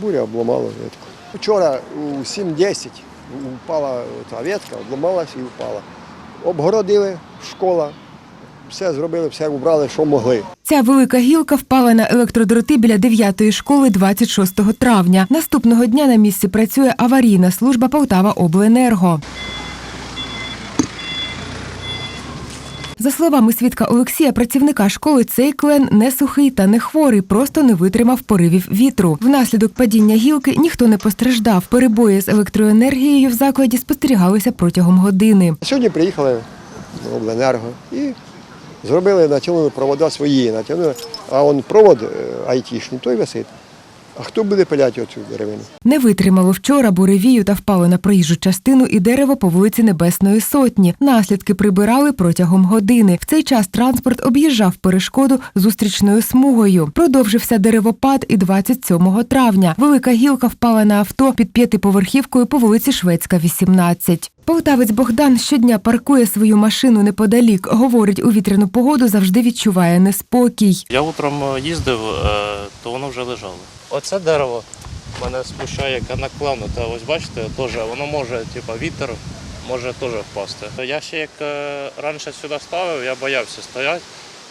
Буря обламала ветку. Вчора у 7.10 упала та ветка, обламалась і впала. Обгородили, школа, все зробили, все убрали, що могли. Ця велика гілка впала на електродроти біля 9-ї школи 26 травня. Наступного дня на місці працює аварійна служба Полтава Обленерго. За словами свідка Олексія, працівника школи, цей клен не сухий та не хворий, просто не витримав поривів вітру. Внаслідок падіння гілки ніхто не постраждав. Перебої з електроенергією в закладі спостерігалися протягом години. Сьогодні приїхали в обленерго і зробили, натягнули провода свої, натягнули, а он провод е, айтішний, той висить. А хто буде пиляти оцю деревину? Не витримало вчора буревію та впало на проїжджу частину і дерево по вулиці Небесної Сотні. Наслідки прибирали протягом години. В цей час транспорт об'їжджав перешкоду зустрічною смугою. Продовжився деревопад і 27 травня. Велика гілка впала на авто під п'ятиповерхівкою по вулиці Шведська, 18. Полтавець Богдан щодня паркує свою машину неподалік. Говорить, у вітряну погоду завжди відчуває неспокій. Я утром е, їздив, е, то воно вже лежало. Оце дерево мене спущає як наклонуте. Ось бачите, теж воно може, типу, вітер може теж впасти. Я ще як е, раніше сюди ставив, я боявся стояти,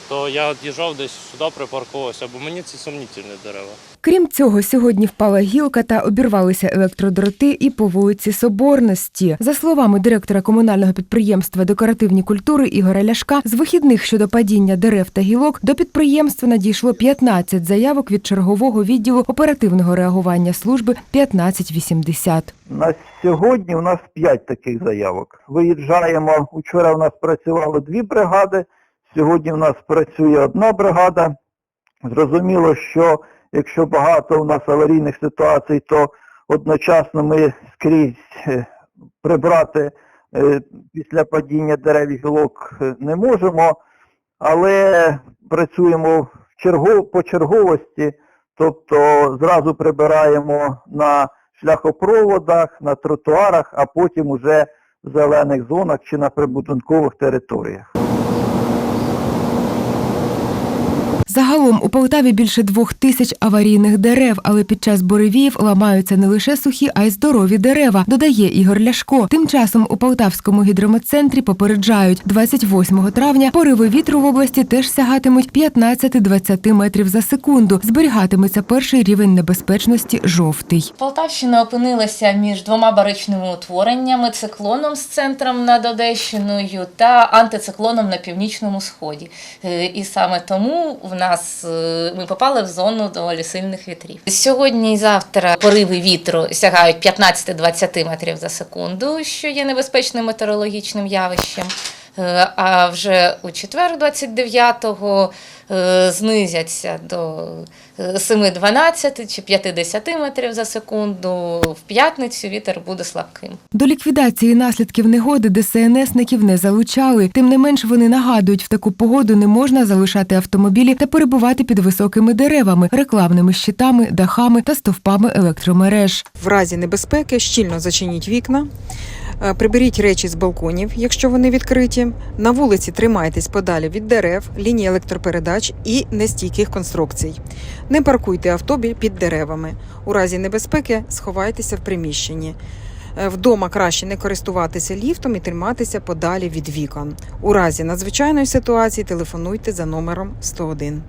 то я від'їжджав десь сюди, припаркувався, бо мені це сумнітельні дерева. Крім цього, сьогодні впала гілка та обірвалися електродроти і по вулиці Соборності. За словами директора комунального підприємства Декоративні культури Ігоря Ляшка, з вихідних щодо падіння дерев та гілок до підприємства надійшло 15 заявок від чергового відділу оперативного реагування служби 1580. На сьогодні у нас 5 таких заявок. Виїжджаємо. Учора у нас працювало дві бригади, сьогодні у нас працює одна бригада. Зрозуміло, що якщо багато у нас аварійних ситуацій, то одночасно ми скрізь е, прибрати е, після падіння дерев і гілок е, не можемо, але працюємо по черговості, тобто зразу прибираємо на шляхопроводах, на тротуарах, а потім уже в зелених зонах чи на прибудинкових територіях. Загалом у Полтаві більше двох тисяч аварійних дерев, але під час буревіїв ламаються не лише сухі, а й здорові дерева, додає Ігор Ляшко. Тим часом у Полтавському гідрометцентрі попереджають, 28 травня пориви вітру в області теж сягатимуть 15-20 метрів за секунду. Зберігатиметься перший рівень небезпечності жовтий. Полтавщина опинилася між двома баричними утвореннями: циклоном з центром над Одещиною та антициклоном на північному сході. Е, І саме тому в нас е, ми попали в зону доволі сильних вітрів. Сьогодні і завтра пориви вітру сягають 15-20 метрів за секунду, що є небезпечним метеорологічним явищем. Е, А вже у четвер, 29-го, е, знизяться до е, 7-12 чи 50 метрів за секунду. В п'ятницю вітер буде слабким. До ліквідації наслідків негоди ДСНСників не залучали. Тим не менш вони нагадують, в таку погоду не можна залишати автомобілі та перебувати під високими деревами, рекламними щитами, дахами та стовпами електромереж. В разі небезпеки щільно зачиніть вікна, е, приберіть речі з балконів, якщо вони відкриті. На вулиці тримайтесь подалі від дерев, ліній електропередач і нестійких конструкцій. Не паркуйте автобіль під деревами. У разі небезпеки сховайтеся в приміщенні. Е, Вдома краще не користуватися ліфтом і триматися подалі від вікон. У разі надзвичайної ситуації телефонуйте за номером 101.